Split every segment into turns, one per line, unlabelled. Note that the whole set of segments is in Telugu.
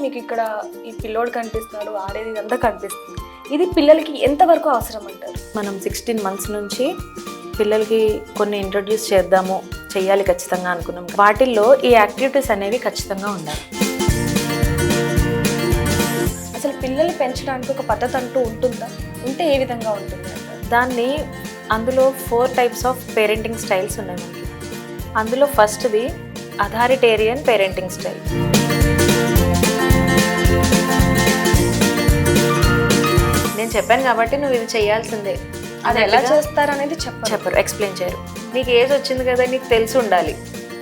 మీకు ఇక్కడ ఈ పిల్లోడు కనిపిస్తున్నాడు ఆడేది ఇదంతా కనిపిస్తుంది. ఇది పిల్లలకి ఎంతవరకు అవసరం అంటారు?
మనం సిక్స్టీన్ మంత్స్ నుంచి పిల్లలకి కొన్ని ఇంట్రొడ్యూస్ చేద్దాము చెయ్యాలి ఖచ్చితంగా అనుకున్నాం. వాటిల్లో ఈ యాక్టివిటీస్ అనేవి ఖచ్చితంగా ఉండాలి.
అసలు పిల్లలు పెంచడానికి ఒక పద్ధతి అంటూ ఉంటుందా? ఉంటే ఏ విధంగా ఉంటుంది?
దాన్ని అందులో four types of parenting styles ఉన్నాయి. మనకి అందులో ఫస్ట్ది అథారిటేరియన్ పేరెంటింగ్ స్టైల్. నేను చెప్పాను కాబట్టి నువ్వు ఇది చేయాల్సిందే.
అది ఎలా చేస్తారనేది చెప్పరు.
చెప్పరు ఎక్స్ప్లెయిన్ చేయరు. నీకు ఏజ్ వచ్చింది కదా నీకు తెలిసి ఉండాలి.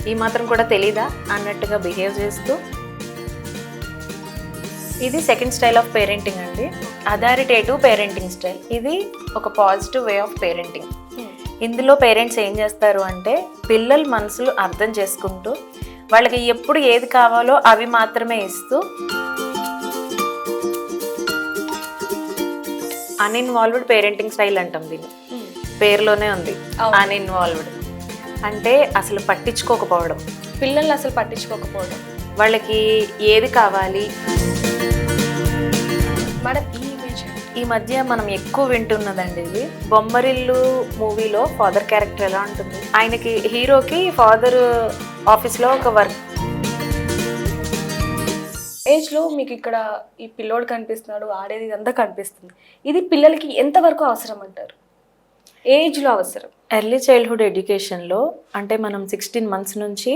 ఈ మాత్రం కూడా తెలీదా? అన్నట్టుగా బిహేవ్ చేస్తూ. ఇది సెకండ్ స్టైల్ ఆఫ్ పేరెంటింగ్ అండి. అథారిటేటివ్ పేరెంటింగ్ స్టైల్ ఇది ఒక పాజిటివ్ వే ఆఫ్ పేరెంటింగ్ ఇందులో పేరెంట్స్ ఏం చేస్తారు అంటే పిల్లల మనసులు అర్థం చేసుకుంటూ వాళ్ళకి ఎప్పుడు ఏది కావాలో అవి మాత్రమే ఇస్తూ అన్ఇన్వాల్వ్డ్ పేరెంటింగ్ స్టైల్ అంటాం దీన్ని. పేరులోనే ఉంది. అన్ఇన్వాల్వ్డ్ అంటే అసలు పట్టించుకోకపోవడం.
పిల్లల్ని అసలు పట్టించుకోకపోవడం.
వాళ్ళకి ఏది కావాలి?
మేడం ఈ ఇమేజ్
ఈ మధ్య మనం ఎక్కువ వింటున్నదండి ఇది. బొమ్మరిల్లు మూవీలో ఫాదర్ క్యారెక్టర్ ఎలా ఉంటుంది? ఆయనకి హీరోకి ఫాదర్ ఆఫీస్లో ఒక వర్క్
ఏజ్లో మీకు ఇక్కడ ఈ పిల్లోడు కనిపిస్తున్నాడు ఆడేది ఇదంతా కనిపిస్తుంది. ఇది పిల్లలకి ఎంతవరకు అవసరం అంటారు ఏజ్లో అవసరం.
ఎర్లీ చైల్డ్హుడ్ ఎడ్యుకేషన్లో అంటే మనం సిక్స్టీన్ మంత్స్ నుంచి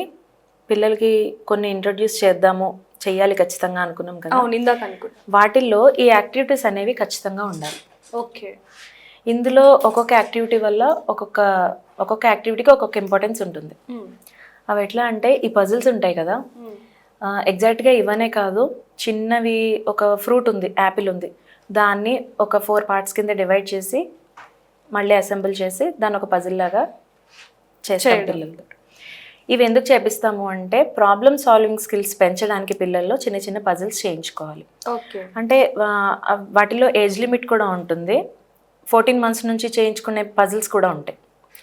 పిల్లలకి కొన్ని ఇంట్రొడ్యూస్ చేద్దాము చెయ్యాలి ఖచ్చితంగా అనుకున్నాం కదా.
అవును ఇందాక అనుకుంటా
వాటిల్లో ఈ యాక్టివిటీస్ అనేవి ఖచ్చితంగా ఉండాలి.
ఓకే.
ఇందులో ఒక్కొక్క యాక్టివిటీ వల్ల ఒక్కొక్క ఒక్కొక్క యాక్టివిటీకి ఒక్కొక్క ఇంపార్టెన్స్ ఉంటుంది. అవి ఎట్లా అంటే ఈ పజిల్స్ ఉంటాయి కదా. ఎగ్జాక్ట్గా ఇవనే కాదు చిన్నవి ఒక ఫ్రూట్ ఉంది యాపిల్ ఉంది. దాన్ని ఒక ఫోర్ పార్ట్స్ కింద డివైడ్ చేసి మళ్ళీ అసెంబుల్ చేసి దాన్ని ఒక పజిల్ లాగా చేస్తాం. పిల్లలతో. ఇవి ఎందుకు చేపిస్తాము అంటే ప్రాబ్లమ్ సాల్వింగ్ స్కిల్స్ పెంచడానికి పిల్లల్లో చిన్న చిన్న పజిల్స్ చేయించుకోవాలి.
ఓకే.
అంటే వాటిలో ఏజ్ లిమిట్ కూడా ఉంటుంది. ఫోర్టీన్ మంత్స్ నుంచి చేయించుకునే పజిల్స్ కూడా ఉంటాయి.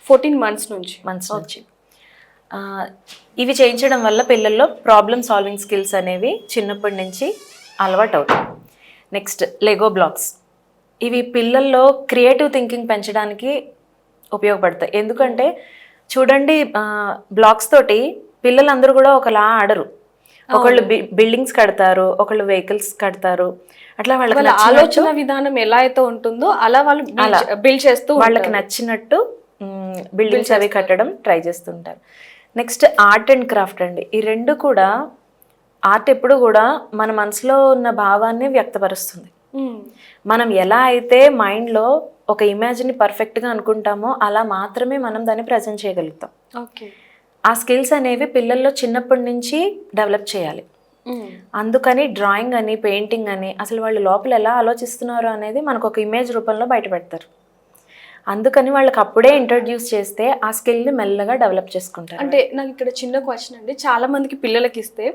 ఫోర్టీన్ మంత్స్ నుంచి.
మంత్స్ నుంచి. ఇవి చేయించడం వల్ల పిల్లల్లో ప్రాబ్లమ్ సాల్వింగ్ స్కిల్స్ అనేవి చిన్నప్పటి నుంచి అలవాటు అవుతాయి నెక్స్ట్ లెగో బ్లాక్స్ ఇవి పిల్లల్లో క్రియేటివ్ థింకింగ్ పెంచడానికి ఉపయోగపడతాయి. ఎందుకంటే చూడండి బ్లాక్స్ తోటి పిల్లలందరూ కూడా ఒకలా ఆడరు. ఒకళ్ళు బిల్డింగ్స్ కడతారు ఒకళ్ళు వెహికల్స్ కడతారు. అట్లా వాళ్ళకి
ఆలోచన విధానం ఎలా అయితే ఉంటుందో అలా వాళ్ళు బిల్డ్ చేస్తూ
వాళ్ళకి. నచ్చినట్టు బిల్డింగ్స్ అవి కట్టడం ట్రై చేస్తుంటారు నెక్స్ట్ ఆర్ట్ అండ్ క్రాఫ్ట్ అండి. ఈ రెండు కూడా ఆర్ట్ ఎప్పుడు కూడా మన మనసులో ఉన్న భావాన్ని వ్యక్తపరుస్తుంది. మనం ఎలా అయితే మైండ్లో ఒక ఇమేజ్ని పర్ఫెక్ట్గా అనుకుంటామో అలా మాత్రమే మనం దాన్ని ప్రజెంట్ చేయగలుగుతాం.
ఓకే.
ఆ స్కిల్స్ అనేవి పిల్లల్లో చిన్నప్పటి నుంచి డెవలప్ చేయాలి. అందుకని డ్రాయింగ్ అని పెయింటింగ్ అని అసలు వాళ్ళు లోపల ఎలా ఆలోచిస్తున్నారు అనేది మనకు ఒక ఇమేజ్ రూపంలో బయటపెడతారు. అందుకని వాళ్ళకి అప్పుడే ఇంట్రడ్యూస్ చేస్తే ఆ స్కిల్ని మెల్లగా డెవలప్ చేసుకుంటారు.
అంటే నాకు ఇక్కడ చిన్న క్వశ్చన్ అండి. చాలా మందికి పిల్లలకి ఇస్తే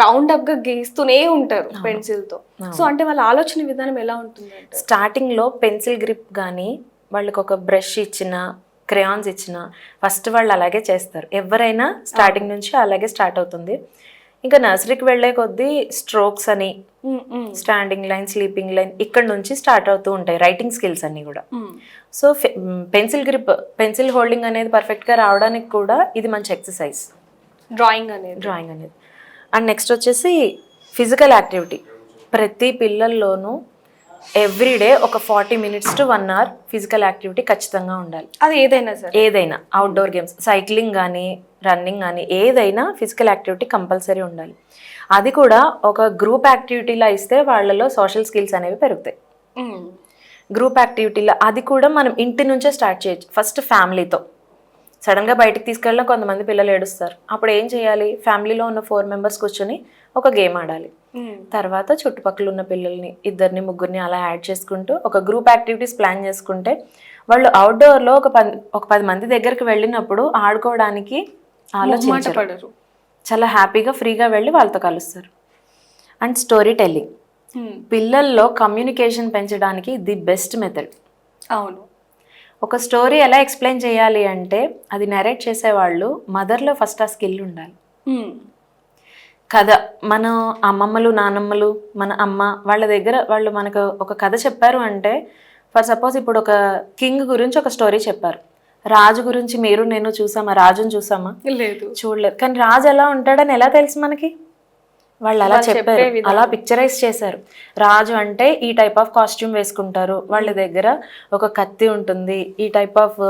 రౌండ్ అప్గా గీస్తూనే ఉంటారు పెన్సిల్తో. సో అంటే వాళ్ళ ఆలోచన విధానం ఎలా ఉంటుంది అంటే
స్టార్టింగ్లో పెన్సిల్ గ్రిప్ కానీ వాళ్ళకి ఒక బ్రష్ ఇచ్చిన క్రేయాన్స్ ఇచ్చిన ఫస్ట్ వాళ్ళు అలాగే చేస్తారు. ఎవరైనా స్టార్టింగ్ నుంచి అలాగే స్టార్ట్ అవుతుంది. ఇంకా నర్సరీకి వెళ్ళే కొద్దీ స్ట్రోక్స్ అని స్టాండింగ్ లైన్ స్లీపింగ్ లైన్ ఇక్కడ నుంచి స్టార్ట్ అవుతూ ఉంటాయి రైటింగ్ స్కిల్స్ అన్నీ కూడా. So pencil grip pencil holding అనేది పర్ఫెక్ట్గా రావడానికి కూడా ఇది మంచి ఎక్సర్సైజ్.
డ్రాయింగ్ అనేది.
డ్రాయింగ్ అనేది. అండ్ నెక్స్ట్ వచ్చేసి ఫిజికల్ యాక్టివిటీ. ప్రతి పిల్లల్లోనూ ఎవ్రీడే ఒక forty minutes to one hour physical activity ఖచ్చితంగా ఉండాలి.
అది ఏదైనా సరే.
ఏదైనా అవుట్డోర్ గేమ్స్ సైక్లింగ్ కానీ రన్నింగ్ కానీ ఏదైనా ఫిజికల్ యాక్టివిటీ కంపల్సరీ ఉండాలి. అది కూడా ఒక గ్రూప్ యాక్టివిటీలా ఇస్తే వాళ్ళలో సోషల్ స్కిల్స్ అనేవి పెరుగుతాయి. గ్రూప్ యాక్టివిటీలో అది కూడా మనం ఇంటి నుంచే స్టార్ట్ చేయొచ్చు. ఫస్ట్ ఫ్యామిలీతో సడన్గా బయటికి తీసుకెళ్ళిన కొంతమంది పిల్లలు ఏడుస్తారు. అప్పుడు ఏం చేయాలి? ఫ్యామిలీలో ఉన్న ఫోర్ మెంబర్స్ కూర్చొని ఒక గేమ్ ఆడాలి. తర్వాత చుట్టుపక్కల ఉన్న పిల్లల్ని ఇద్దరిని ముగ్గురిని అలా యాడ్ చేసుకుంటూ ఒక గ్రూప్ యాక్టివిటీస్ ప్లాన్ చేసుకుంటే వాళ్ళు అవుట్డోర్లో ఒక పది ఒక పది మంది దగ్గరికి వెళ్ళినప్పుడు ఆడుకోవడానికి ఆలోచించరు. చాలా హ్యాపీగా ఫ్రీగా వెళ్ళి వాళ్ళతో కలుస్తారు. And story telling
hmm.
పిల్లల్లో కమ్యూనికేషన్ పెంచడానికి ది బెస్ట్ మెథడ్
అవును.
ఒక స్టోరీ ఎలా ఎక్స్ప్లెయిన్ చేయాలి అంటే అది నరేట్ చేసేవాళ్ళు మదర్లో ఫస్ట్ ఆ స్కిల్ ఉండాలి.
మ్మ్.
కథ మన అమ్మమ్మలు నానమ్మలు మన అమ్మ వాళ్ళ దగ్గర వాళ్ళు మనకు ఒక కథ చెప్పారు అంటే ఫర్ సపోజ్ ఇప్పుడు ఒక కింగ్ గురించి ఒక స్టోరీ చెప్పారు. రాజు గురించి మీరు నేను చూసామా? రాజుని చూసామా?
లేదు.
చూడలేదు. కానీ రాజు ఎలా ఉంటాడని ఎలా తెలుసు మనకి? వాళ్ళు అలా చెప్పారు. అలా పిక్చరైజ్ చేశారు. రాజు అంటే ఈ టైప్ ఆఫ్ కాస్ట్యూమ్ వేసుకుంటారు. వాళ్ళ దగ్గర ఒక కత్తి ఉంటుంది. ఈ టైప్ ఆఫ్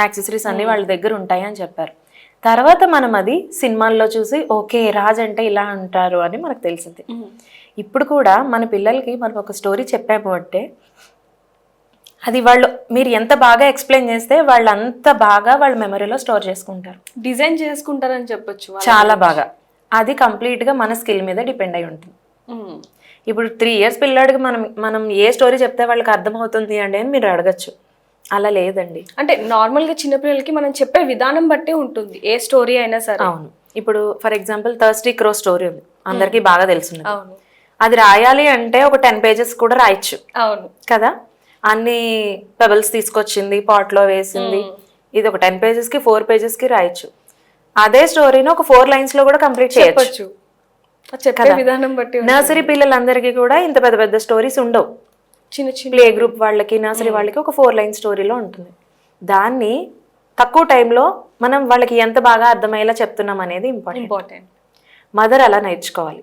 యాక్సెసరీస్ అన్ని వాళ్ళ దగ్గర ఉంటాయి అని చెప్పారు. తర్వాత మనం అది సినిమాల్లో చూసి ఓకే రాజు అంటే ఇలా ఉంటారు అని మనకు తెలిసింది. ఇప్పుడు కూడా మన పిల్లలకి మనం ఒక స్టోరీ చెప్పాము అంటే అది వాళ్ళు మీరు ఎంత బాగా ఎక్స్ప్లెయిన్ చేస్తే వాళ్ళు అంత బాగా వాళ్ళ మెమరీలో స్టోర్ చేసుకుంటారు.
డిజైన్ చేసుకుంటారని చెప్పొచ్చు
చాలా బాగా. అది కంప్లీట్గా మన స్కిల్ మీద డిపెండ్ అయి ఉంటుంది. ఇప్పుడు త్రీ ఇయర్స్ పిల్లాడికి మనం మనం ఏ స్టోరీ చెప్తే వాళ్ళకి అర్థమవుతుంది అండి అని మీరు అడగచ్చు. అలా లేదండి.
అంటే నార్మల్గా చిన్నపిల్లలకి మనం చెప్పే విధానం బట్టే ఉంటుంది. ఏ స్టోరీ అయినా సరే.
అవును. ఇప్పుడు for example thirsty crow story ఉంది. అందరికీ బాగా తెలుసున్నది
అవును.
అది రాయాలి అంటే ఒక టెన్ పేజెస్ కూడా రాయొచ్చు.
అవును.
కదా? అన్ని పెబల్స్ తీసుకొచ్చింది పాట్లో వేసింది. ఇది ఒక టెన్ పేజెస్కి ఫోర్ పేజెస్కి రాయొచ్చు. అదే స్టోరీని ఒక ఫోర్ లైన్స్లో కూడా కంప్లీట్ చేయొచ్చు.
విధానం బట్టి.
నర్సరీ పిల్లలందరికీ కూడా ఇంత పెద్ద పెద్ద స్టోరీస్ ఉండవు.
చిన్న చిన్న
ప్లే గ్రూప్ వాళ్ళకి నర్సరీ వాళ్ళకి ఒక ఫోర్ లైన్ స్టోరీలో ఉంటుంది. దాన్ని తక్కువ టైంలో మనం వాళ్ళకి ఎంత బాగా అర్థమయ్యేలా చెప్తున్నాం అనేది ఇంపార్టెంట్
ఇంపార్టెంట్.
మదర్ అలా నేర్చుకోవాలి.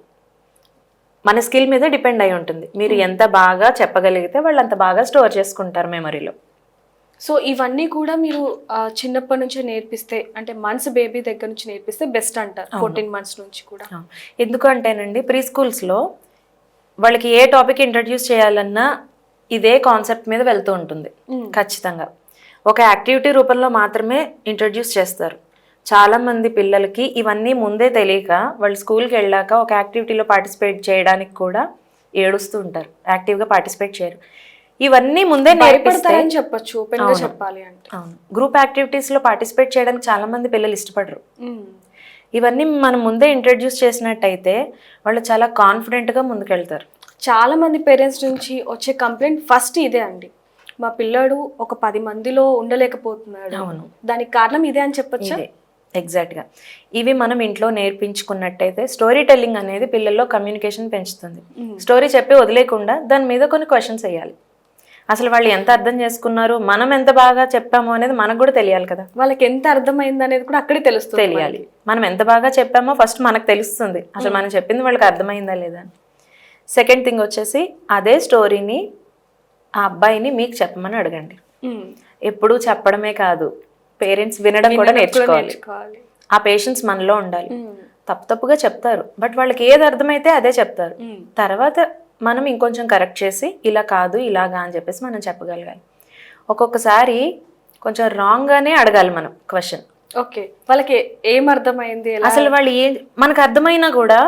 మన స్కిల్ మీద డిపెండ్ అయి ఉంటుంది. మీరు ఎంత బాగా చెప్పగలిగితే వాళ్ళు అంత బాగా స్టోర్ చేసుకుంటారు మెమరీలో.
సో ఇవన్నీ కూడా మీరు చిన్నప్పటి నుంచే నేర్పిస్తే అంటే మంత్స్ బేబీ దగ్గర నుంచి నేర్పిస్తే బెస్ట్ అంటారు. ఫోర్టీన్ మంత్స్ నుంచి కూడా.
ఎందుకు అంటేనండి ప్రీ స్కూల్స్లో వాళ్ళకి ఏ టాపిక్ ఇంట్రడ్యూస్ చేయాలన్నా ఇదే కాన్సెప్ట్ మీద వెళ్తూ ఉంటుంది. ఖచ్చితంగా. ఒక యాక్టివిటీ రూపంలో మాత్రమే ఇంట్రడ్యూస్ చేస్తారు. చాలా మంది పిల్లలకి ఇవన్నీ ముందే తెలియక వాళ్ళు స్కూల్కి వెళ్ళాక ఒక యాక్టివిటీలో పార్టిసిపేట్ చేయడానికి కూడా ఏడుస్తూ ఉంటారు. యాక్టివ్గా పార్టిసిపేట్ చేయరు. ఇవన్నీ ముందే నేర్పిస్తే
భయపడతారని చెప్పొచ్చు చెప్పాలి అంటే.
అవును. గ్రూప్ యాక్టివిటీస్లో పార్టిసిపేట్ చేయడానికి చాలా మంది పిల్లలు ఇష్టపడరు. ఇవన్నీ మనం ముందే ఇంట్రడ్యూస్ చేసినట్టయితే వాళ్ళు చాలా కాన్ఫిడెంట్గా ముందుకెళ్తారు.
చాలా మంది పేరెంట్స్ నుంచి వచ్చే కంప్లైంట్ ఫస్ట్ ఇదే అండి. మా పిల్లాడు ఒక పది మందిలో ఉండలేకపోతున్నాడు.
అవును.
దానికి కారణం ఇదే అని చెప్పొచ్చా?
ఎగ్జాక్ట్గా ఇవి మనం ఇంట్లో నేర్పించుకున్నట్టయితే స్టోరీ టెల్లింగ్ అనేది పిల్లల్లో కమ్యూనికేషన్ పెంచుతుంది. స్టోరీ చెప్పి వదిలేకుండా దాని మీద కొన్ని క్వశ్చన్స్ వేయాలి. అసలు వాళ్ళు ఎంత అర్థం చేసుకున్నారు మనం ఎంత బాగా చెప్పామో అనేది మనకు కూడా తెలియాలి కదా.
వాళ్ళకి ఎంత అర్థమైంది అనేది కూడా అక్కడే తెలుస్తుంది
తెలియాలి. మనం ఎంత బాగా చెప్పామో ఫస్ట్ మనకు తెలుస్తుంది. అసలు మనం చెప్పింది వాళ్ళకి అర్థమైందా లేదా అని. సెకండ్ థింగ్ వచ్చేసి అదే స్టోరీని ఆ అబ్బాయిని మీకు చెప్పమని అడగండి.
ఉమ్.
ఎప్పుడూ చెప్పడమే కాదు. పేరెంట్స్ వినడం కూడా నేర్చుకోవాలి. ఆ పేషెన్స్ మనలో ఉండాలి.
ఉమ్.
తప్పు తప్పుగా చెప్తారు. బట్ వాళ్ళకి ఏది అర్థమైతే అదే చెప్తారు.
ఉమ్.
తర్వాత మనం ఇంకొంచెం కరెక్ట్ చేసి ఇలా కాదు ఇలాగా అని చెప్పేసి మనం చెప్పగలగాలి. ఒక్కొక్కసారి కొంచెం రాంగ్గానే అడగాలి మనం క్వశ్చన్
ఓకే వాళ్ళకి ఏం అర్థమైంది?
అసలు వాళ్ళు ఏ మనకు అర్థమైనా కూడా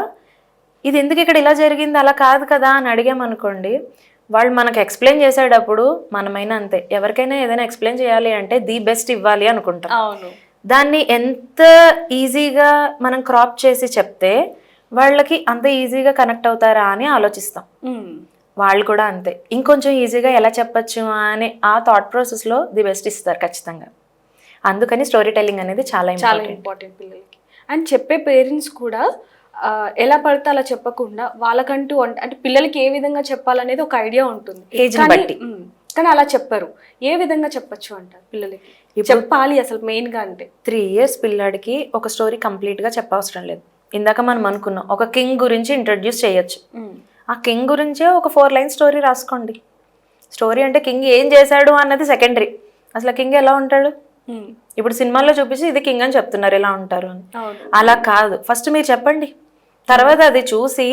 ఇది ఎందుకు ఇక్కడ ఇలా జరిగింది? అలా కాదు కదా అని అడిగామనుకోండి వాళ్ళు మనకు ఎక్స్ప్లెయిన్ చేసేటప్పుడు మనమైనా అంతే. ఎవరికైనా ఏదైనా ఎక్స్ప్లెయిన్ చేయాలి అంటే ది బెస్ట్ ఇవ్వాలి అనుకుంటాం.
అవును.
దాన్ని ఎంత ఈజీగా మనం క్రాప్ చేసి చెప్తే వాళ్ళకి అంత ఈజీగా కనెక్ట్ అవుతారా అని ఆలోచిస్తాం. వాళ్ళు కూడా అంతే. ఇంకొంచెం ఈజీగా ఎలా చెప్పచ్చు అని ఆ థాట్ ప్రాసెస్లో ది బెస్ట్ ఇస్తారు ఖచ్చితంగా. అందుకని స్టోరీ టెల్లింగ్ అనేది చాలా
చాలా
ఇంపార్టెంట్
పిల్లలకి. అండ్ చెప్పే పేరెంట్స్ కూడా ఎలా పడితే అలా చెప్పకుండా వాళ్ళకంటూ అంటే పిల్లలకి ఏ విధంగా చెప్పాలనేది ఒక ఐడియా ఉంటుంది. కానీ-
బట్టి.
ఉమ్, కానీ అలా చెప్పరు. ఏ విధంగా చెప్పొచ్చు అంటారు పిల్లలకి? చెప్పాలి అసలు మెయిన్గా అంటే.
త్రీ ఇయర్స్ పిల్లాడికి ఒక స్టోరీ కంప్లీట్గా చెప్పవసరం లేదు. ఇందాక మనం అనుకున్నాం ఒక కింగ్ గురించి ఇంట్రడ్యూస్ చేయొచ్చు. ఆ కింగ్ గురించే ఒక ఫోర్ లైన్ స్టోరీ రాసుకోండి. స్టోరీ అంటే కింగ్ ఏం చేశాడు అన్నది సెకండరీ. అసలు కింగ్ ఎలా ఉంటాడు. ఇప్పుడు సినిమాల్లో చూపించి ఇది కింగ్ అని చెప్తున్నారు ఎలా ఉంటారు అని. అలా కాదు. ఫస్ట్ మీరు చెప్పండి. తర్వాత అది చూసి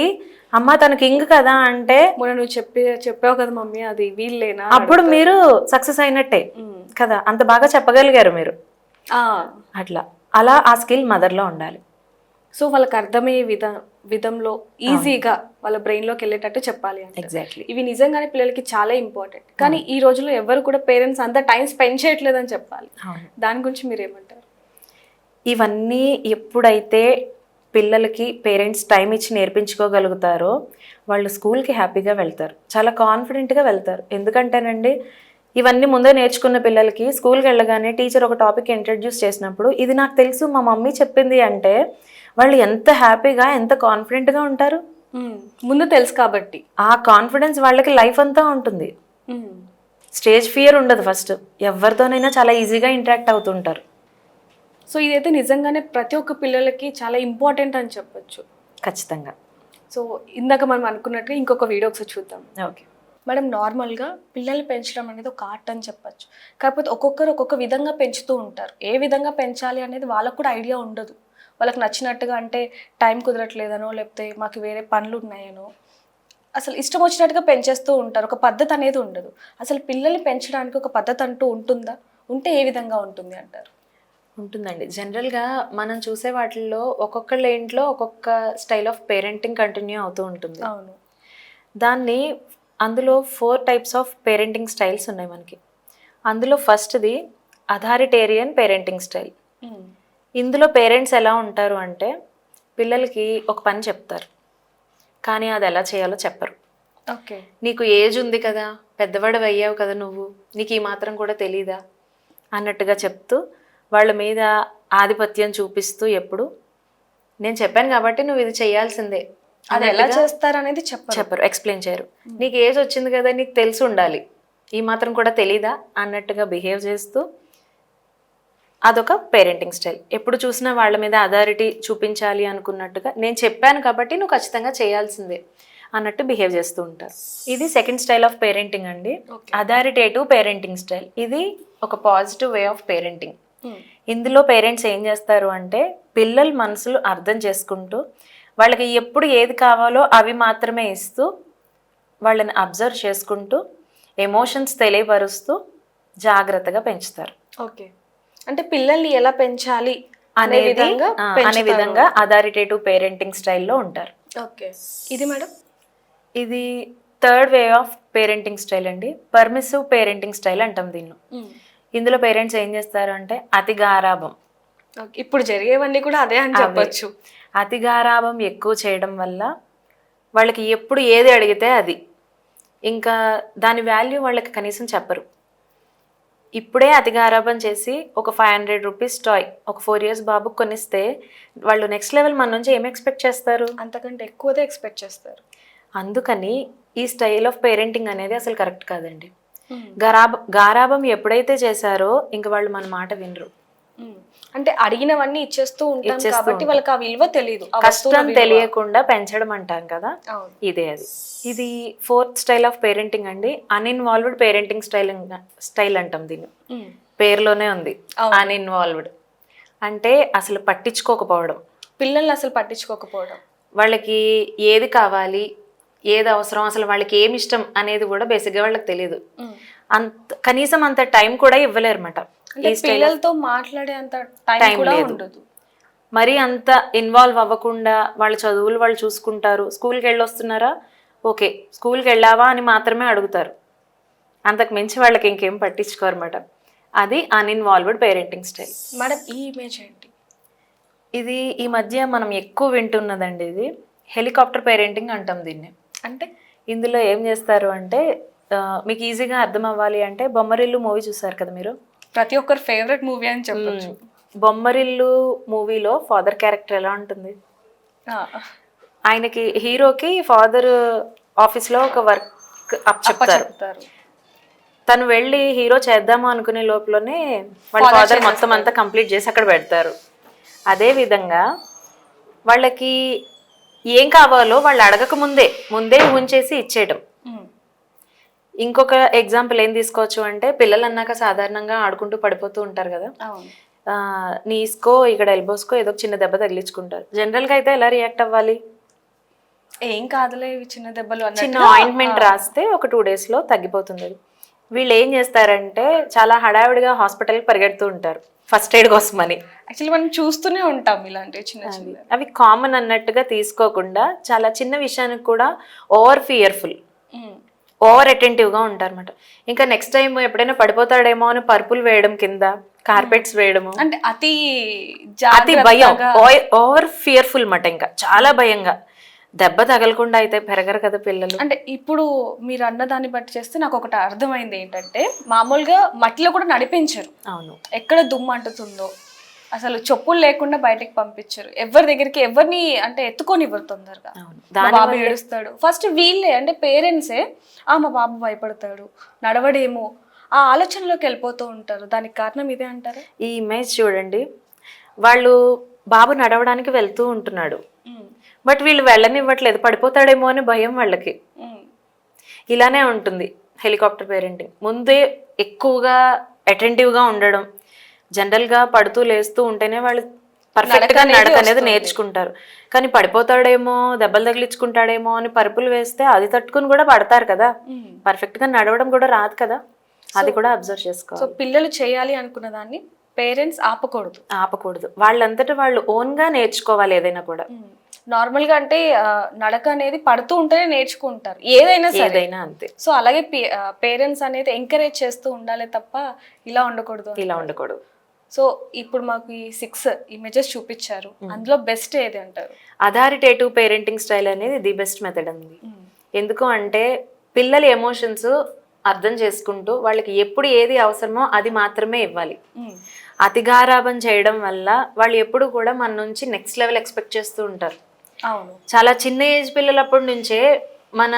అమ్మ తన కింగ్ కదా అంటే
నువ్వు చెప్పి చెప్పావు కదా మమ్మీ అది వీళ్ళేనా
అప్పుడు మీరు సక్సెస్ అయినట్టే. కదా. అంత బాగా చెప్పగలిగారు మీరు. అట్లా. అలా ఆ స్కిల్ మదర్లో ఉండాలి.
సో వాళ్ళకి అర్థమయ్యే విధ విధంలో ఈజీగా వాళ్ళ బ్రెయిన్లోకి వెళ్ళేటట్టు చెప్పాలి అంటే
ఎగ్జాక్ట్లీ
ఇవి నిజంగానే పిల్లలకి చాలా ఇంపార్టెంట్. కానీ ఈ రోజుల్లో ఎవరు కూడా పేరెంట్స్ అంత టైం స్పెండ్ చేయట్లేదని చెప్పాలి. దాని గురించి మీరు ఏమంటారు
ఇవన్నీ ఎప్పుడైతే పిల్లలకి పేరెంట్స్ టైం ఇచ్చి నేర్పించుకోగలుగుతారో వాళ్ళు స్కూల్కి హ్యాపీగా వెళ్తారు. చాలా కాన్ఫిడెంట్గా వెళ్తారు. ఎందుకంటేనండి ఇవన్నీ ముందే నేర్చుకున్న పిల్లలకి స్కూల్కి వెళ్ళగానే టీచర్ ఒక టాపిక్ ఇంట్రడ్యూస్ చేసినప్పుడు ఇది నాకు తెలుసు మా మమ్మీ చెప్పింది అంటే వాళ్ళు ఎంత హ్యాపీగా ఎంత కాన్ఫిడెంట్గా ఉంటారు?
ముందు తెలుసు కాబట్టి.
ఆ కాన్ఫిడెన్స్ వాళ్ళకి లైఫ్ అంతా ఉంటుంది. స్టేజ్ ఫియర్ ఉండదు ఫస్ట్. ఎవరితోనైనా చాలా ఈజీగా ఇంటరాక్ట్ అవుతుంటారు.
సో ఇదైతే నిజంగానే ప్రతి ఒక్క పిల్లలకి చాలా ఇంపార్టెంట్ అని చెప్పొచ్చు.
ఖచ్చితంగా.
సో ఇందాక మనం అనుకున్నట్టుగా ఇంకొక వీడియో ఒకసారి చూద్దాం.
ఓకే.
మేడం నార్మల్గా పిల్లల్ని పెంచడం అనేది ఒక ఆర్ట్ అని చెప్పొచ్చు. కాకపోతే ఒక్కొక్కరు ఒక్కొక్క విధంగా పెంచుతూ ఉంటారు. ఏ విధంగా పెంచాలి అనేది వాళ్ళకు కూడా ఐడియా ఉండదు. వాళ్ళకి నచ్చినట్టుగా అంటే టైం కుదరట్లేదనో లేకపోతే మాకు వేరే పనులు ఉన్నాయనో. అసలు ఇష్టం వచ్చినట్టుగా పెంచేస్తూ ఉంటారు. ఒక పద్ధతి అనేది ఉండదు. అసలు పిల్లల్ని పెంచడానికి ఒక పద్ధతి అంటూ ఉంటుందా? ఉంటే ఏ విధంగా ఉంటుంది అంటారు?
ఉంటుందండి. జనరల్గా మనం చూసే వాటిల్లో ఒక్కొక్కళ్ళ ఇంట్లో ఒక్కొక్క స్టైల్ ఆఫ్ పేరెంటింగ్ కంటిన్యూ అవుతూ ఉంటుంది.
అవును.
దాన్ని అందులో four types of parenting styles ఉన్నాయి మనకి. అందులో ఫస్ట్ది అథారిటేరియన్ పేరెంటింగ్ స్టైల్. ఇందులో పేరెంట్స్ ఎలా ఉంటారు అంటే పిల్లలకి ఒక పని చెప్తారు. కానీ అది ఎలా చేయాలో చెప్పరు.
ఓకే.
నీకు ఏజ్ ఉంది కదా పెద్దవాడు అయ్యావు కదా నువ్వు నీకు ఈ మాత్రం కూడా తెలీదా? అన్నట్టుగా చెప్తూ వాళ్ళ మీద ఆధిపత్యం చూపిస్తూ ఎప్పుడు నేను చెప్పాను కాబట్టి నువ్వు ఇది చేయాల్సిందే.
అది ఎలా చేస్తారు అనేది చెప్పరు.
చెప్పరు ఎక్స్ప్లెయిన్ చేయరు. నీకు ఏజ్ వచ్చింది కదా నీకు తెలిసి ఉండాలి. ఈ మాత్రం కూడా తెలీదా? అన్నట్టుగా బిహేవ్ చేస్తూ అదొక పేరెంటింగ్ స్టైల్ ఎప్పుడు చూసినా వాళ్ళ మీద అథారిటీ చూపించాలి అనుకున్నట్టుగా నేను చెప్పాను కాబట్టి నువ్వు ఖచ్చితంగా చేయాల్సిందే అన్నట్టు బిహేవ్ చేస్తూ ఉంటారు. ఇది సెకండ్ స్టైల్ ఆఫ్ పేరెంటింగ్ అండి. అథారిటేటివ్ పేరెంటింగ్ స్టైల్ ఇది ఒక పాజిటివ్ వే ఆఫ్ పేరెంటింగ్ ఇందులో పేరెంట్స్ ఏం చేస్తారు అంటే పిల్లల మనసులు అర్థం చేసుకుంటూ వాళ్ళకి ఎప్పుడు ఏది కావాలో అవి మాత్రమే ఇస్తూ వాళ్ళని అబ్జర్వ్ చేసుకుంటూ ఎమోషన్స్ తెలియపరుస్తూ జాగ్రత్తగా పెంచుతారు.
ఓకే అంటే పిల్లల్ని ఎలా పెంచాలి అనే విధంగా
అనే. విధంగా అథారిటేటివ్ పేరెంటింగ్ స్టైల్లో ఉంటారు.
ఓకే. ఇది మేడం?
ఇది third way of parenting style అండి. పర్మిసివ్ పేరెంటింగ్ స్టైల్ అంటాం దీన్ని. ఇందులో పేరెంట్స్ ఏం చేస్తారు అంటే అతి గారాభం.
ఓకే. ఇప్పుడు జరిగేవన్నీ కూడా అదే అని చెప్పొచ్చు.
అతి గారాభం ఎక్కువ చేయడం వల్ల వాళ్ళకి ఎప్పుడు ఏది అడిగితే అది. ఇంకా దాని వాల్యూ వాళ్ళకి కనీసం చెప్పరు. ఇప్పుడే అతి గారాభం చేసి ఒక ఫైవ్ హండ్రెడ్ రూపీస్ టాయ్ ఒక ఫోర్ ఇయర్స్ బాబుకి కొనిస్తే వాళ్ళు నెక్స్ట్ లెవెల్ మన నుంచి ఏం ఎక్స్పెక్ట్ చేస్తారు?
అంతకంటే ఎక్కువదే ఎక్స్పెక్ట్ చేస్తారు.
అందుకని ఈ స్టైల్ ఆఫ్ పేరెంటింగ్ అనేది అసలు కరెక్ట్ కాదండి. గారాబ గారాభం ఎప్పుడైతే చేశారో ఇంక వాళ్ళు మన మాట వినరు.
అంటే అడిగినవన్నీ ఇచ్చేస్తూ ఉంటాం కాబట్టి. వాళ్ళకి ఆ విలువ తెలియదు
కష్టం. తెలియకుండా పెంచడం అంటాం కదా ఇదే అది. ఇది ఫోర్త్ స్టైల్ ఆఫ్ పేరెంటింగ్ అండి. అన్ఇన్వాల్వ్డ్ పేరెంటింగ్ స్టైల్ స్టైల్ అంటాం దీన్ని. పేరులోనే ఉంది. అన్ఇన్వాల్వ్డ్. అంటే అసలు పట్టించుకోకపోవడం.
పిల్లల్ని అసలు పట్టించుకోకపోవడం.
వాళ్ళకి ఏది కావాలి ఏది అవసరం అసలు వాళ్ళకి ఏమి ఇష్టం అనేది కూడా బేసిక్గా వాళ్ళకి తెలియదు. అంత కనీసం అంత టైం కూడా ఇవ్వలేరన్నమాట
అంటే పిల్లలతో మాట్లాడే అంత టైం
లేదు. మరి అంత ఇన్వాల్వ్ అవ్వకుండా వాళ్ళ చదువులు వాళ్ళు చూసుకుంటారు. స్కూల్కి వెళ్ళి వస్తున్నారా ఓకే. స్కూల్కి వెళ్ళావా అని మాత్రమే అడుగుతారు. అంతకు మించి వాళ్ళకి ఇంకేం పట్టించుకోరు అనమాట అది అన్ఇన్వాల్వ్డ్ పేరెంటింగ్ స్టైల్
మేడం ఈ ఇమేజ్ ఏంటి?
ఇది ఈ మధ్య మనం ఎక్కువ వింటున్నదండి ఇది. హెలికాప్టర్ పేరెంటింగ్ అంటాం దీన్ని.
అంటే?
ఇందులో ఏం చేస్తారు అంటే మీకు ఈజీగా అర్థం అవ్వాలి అంటే బొమ్మరిల్లు మూవీ చూసారు కదా మీరు?
ప్రతి ఒక్కరి ఫేవరెట్ మూవీ అని చెప్పొచ్చు.
బొమ్మరిల్లు మూవీలో ఫాదర్ క్యారెక్టర్ ఎలా ఉంటుంది? ఆయనకి హీరోకి ఫాదర్ ఆఫీస్లో ఒక వర్క్ అప్ చెప్తారు. తను వెళ్ళి హీరో చేద్దాము అనుకునే లోపలనే వాళ్ళ ఫాదర్ మొత్తం అంతా కంప్లీట్ చేసి అక్కడ పెడతారు. అదే విధంగా వాళ్ళకి ఏం కావాలో వాళ్ళు అడగక ముందే ముందే ఉంచేసి ఇచ్చేయడం. ఇంకొక ఎగ్జాంపుల్ ఏం తీసుకోవచ్చు అంటే పిల్లలు అన్నాక సాధారణంగా ఆడుకుంటూ పడిపోతూ ఉంటారు కదా. నీస్కో ఇక్కడ ఎల్బోస్కో ఏదో చిన్న దెబ్బ తగిలించుకుంటారు. జనరల్గా అయితే ఎలా రియాక్ట్ అవ్వాలి?
ఏం కాదులే ఇవి చిన్న దెబ్బలు
చిన్న ఆయింట్మెంట్ రాస్తే ఒక టూ డేస్లో తగ్గిపోతుంది అది. వీళ్ళు ఏం చేస్తారంటే చాలా హడావిడిగా హాస్పిటల్కి పరిగెడుతూ ఉంటారు. ఫస్ట్ ఎయిడ్ కోసమని.
యాక్చువల్లీ మనం చూస్తూనే ఉంటాం ఇలాంటివి చిన్న చిన్న
అవి కామన్ అన్నట్టుగా తీసుకోకుండా చాలా చిన్న విషయానికి కూడా ఓవర్ ఫియర్ఫుల్. ఓవర్ అటెంటివ్గా ఉంటారన్నమాట. ఇంకా నెక్స్ట్ టైం ఎప్పుడైనా పడిపోతాడేమో అని పరుపులు వేయడం కింద కార్పెట్స్ వేయడము.
అంటే అతి
అతి భయం ఓవర్ ఫియర్ఫుల్ మాట ఇంకా చాలా భయంగా. దెబ్బ తగలకుండా అయితే పెరగరు కదా పిల్లలు.
అంటే ఇప్పుడు మీరు అన్న దాన్ని బట్టి చేస్తే నాకు ఒకటి అర్థమైంది ఏంటంటే మామూలుగా మట్టిలో కూడా నడిపించరు.
అవును.
ఎక్కడ దుమ్ము అంటుతుందో అసలు చెప్పులు లేకుండా బయటికి పంపించరు. ఎవరి దగ్గరికి ఎవరిని అంటే ఎత్తుకొని ఇవ్వరు తొందరగా మా బాబు ఏడుస్తాడు. ఫస్ట్ వీళ్ళే అంటే పేరెంట్సే ఆ మా బాబు భయపడతాడు నడవడేమో. ఆ ఆలోచనలోకి వెళ్ళిపోతూ ఉంటారు. దానికి కారణం ఇదే అంటారా?
ఈ ఇమేజ్ చూడండి. వాళ్ళు బాబు నడవడానికి వెళ్తూ ఉంటున్నాడు. బట్ వీళ్ళు వెళ్ళనివ్వట్లేదు. పడిపోతాడేమో అని భయం వాళ్ళకి. ఇలానే ఉంటుంది హెలికాప్టర్ పేరెంటింగ్. ముందే ఎక్కువగా అటెంటివ్గా ఉండడం జనరల్గా పడుతూ లేస్తూ ఉంటేనే వాళ్ళు పర్ఫెక్ట్గా
నడక అనేది
నడక అనేది
వస్తుంది.
నేర్చుకుంటారు. కానీ పడిపోతాడేమో దెబ్బలు తగిలించుకుంటాడేమో అని పరుపులు వేస్తే అది తట్టుకుని కూడా పడతారు కదా. పర్ఫెక్ట్గా నడవడం కూడా రాదు కదా. అది కూడా అబ్జర్వ్
సో
చేసుకోవాలి
పిల్లలు చేయాలి అనుకున్న దాన్ని పేరెంట్స్ ఆపకూడదు.
ఆపకూడదు. వాళ్ళంతటా వాళ్ళు ఓన్గా నేర్చుకోవాలి ఏదైనా కూడా.
నార్మల్గా అంటే నడక అనేది పడుతూ ఉంటేనే నేర్చుకుంటారు. ఏదైనా
ఏదైనా అంతే.
సో అలాగే పేరెంట్స్ అనేది ఎంకరేజ్ చేస్తూ ఉండాలి తప్ప ఇలా ఉండకూడదు
ఇలా ఉండకూడదు.
సో ఇప్పుడు మాకు ఈ సిక్స్ ఇమేజెస్ చూపించారు. అందులో బెస్ట్ ఏది అంటారు?
అథారిటేటివ్ పేరెంటింగ్ స్టైల్ అనేది ది బెస్ట్ మెథడ్ అండి. ఎందుకు అంటే పిల్లల ఎమోషన్స్ అర్థం చేసుకుంటూ వాళ్ళకి ఎప్పుడు ఏది అవసరమో అది మాత్రమే ఇవ్వాలి. అతిగారాభం చేయడం వల్ల వాళ్ళు ఎప్పుడు కూడా మన నుంచి నెక్స్ట్ లెవెల్ ఎక్స్పెక్ట్ చేస్తూ ఉంటారు. చాలా చిన్న ఏజ్ పిల్లలప్పటి నుంచే మన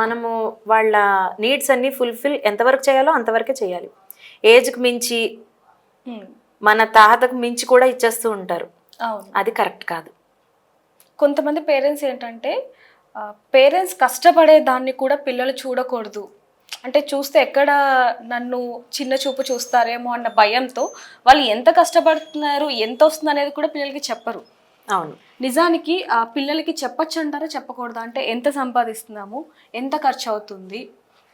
మనము వాళ్ళ నీడ్స్ అన్ని ఫుల్ఫిల్ ఎంతవరకు చేయాలో అంతవరకే చేయాలి. ఏజ్కి మించి మన తాతకు మించి కూడా ఇచ్చేస్తూ ఉంటారు.
అవును.
అది కరెక్ట్ కాదు.
కొంతమంది పేరెంట్స్ ఏంటంటే పేరెంట్స్ కష్టపడే దాన్ని కూడా పిల్లలు చూడకూడదు. అంటే చూస్తే ఎక్కడ నన్ను చిన్న చూపు చూస్తారేమో అన్న భయంతో వాళ్ళు ఎంత కష్టపడుతున్నారు ఎంత వస్తుంది అనేది కూడా పిల్లలకి చెప్పరు.
అవును.
నిజానికి ఆ పిల్లలకి చెప్పొచ్చు అంటారా చెప్పకూడదా? అంటే ఎంత సంపాదిస్తున్నాము ఎంత ఖర్చు అవుతుంది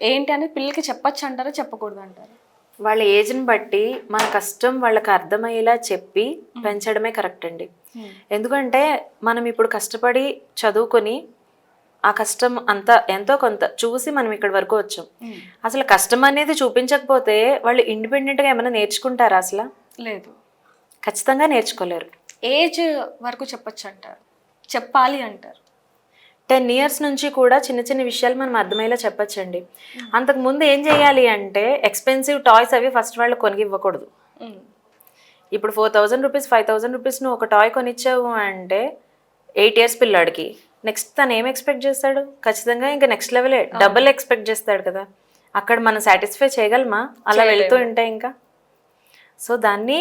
ఏంటి అనేది పిల్లలకి చెప్పొచ్చు అంటారా చెప్పకూడదు అంటారా
వాళ్ళ ఏజ్ని బట్టి మన కష్టం వాళ్ళకి అర్థమయ్యేలా చెప్పి పెంచడమే కరెక్ట్ అండి. ఎందుకంటే మనం ఇప్పుడు కష్టపడి చదువుకొని ఆ కష్టం అంత ఎంతో కొంత చూసి మనం ఇక్కడి వరకు వచ్చాం. అసలు కష్టం అనేది చూపించకపోతే వాళ్ళు ఇండిపెండెంట్గా ఏమైనా నేర్చుకుంటారా అసలు?
లేదు.
ఖచ్చితంగా నేర్చుకోలేరు.
ఏజ్ వరకు చెప్పొచ్చు అంటారు చెప్పాలి అంటారు.
టెన్ ఇయర్స్ నుంచి కూడా చిన్న చిన్న విషయాలు మనం అర్థమయ్యేలా చెప్పచ్చండి. అంతకు ముందు ఏం చేయాలి అంటే ఎక్స్పెన్సివ్ టాయ్స్ అవి ఫస్ట్ వాళ్ళు కొనిగి ఇవ్వకూడదు
ఉమ్,
ఇప్పుడు four thousand rupees five thousand rupees నువ్వు ఒక టాయ్ కొనిచ్చావు అంటే ఎయిట్ ఇయర్స్ పిల్లాడికి. నెక్స్ట్ తను ఏం ఎక్స్పెక్ట్ చేస్తాడు? ఖచ్చితంగా ఇంకా నెక్స్ట్ లెవెలే. డబుల్ ఎక్స్పెక్ట్ చేస్తాడు కదా. అక్కడ మనం సాటిస్ఫై చేయగలమా? అలా వెళ్తూ ఉంటే ఇంకా. సో దాన్ని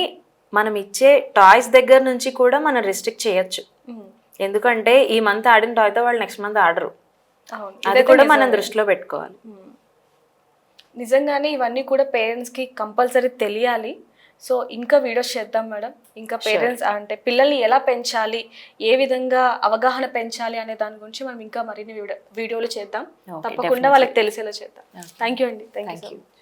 మనం ఇచ్చే టాయ్స్ దగ్గర నుంచి కూడా మనం రిస్ట్రిక్ట్ చేయొచ్చు. ఎందుకంటే ఈ మంత్ ఆడిన టాయ్తో వాళ్ళు నెక్స్ట్ మంత్ ఆడరు. అది కూడా మనం దృష్టిలో పెట్టుకోవాలి.
నిజంగానే ఇవన్నీ కూడా పేరెంట్స్కి కంపల్సరీ తెలియాలి. సో ఇంకా వీడియోస్ చేద్దాం మేడం. ఇంకా పేరెంట్స్ అంటే పిల్లల్ని ఎలా పెంచాలి ఏ విధంగా అవగాహన పెంచాలి అనే దాని గురించి మనం ఇంకా మరిన్ని వీడియో వీడియోలు చేద్దాం. తప్పకుండా వాళ్ళకి తెలిసేలా చేద్దాం. థ్యాంక్ యూ అండి. Thank you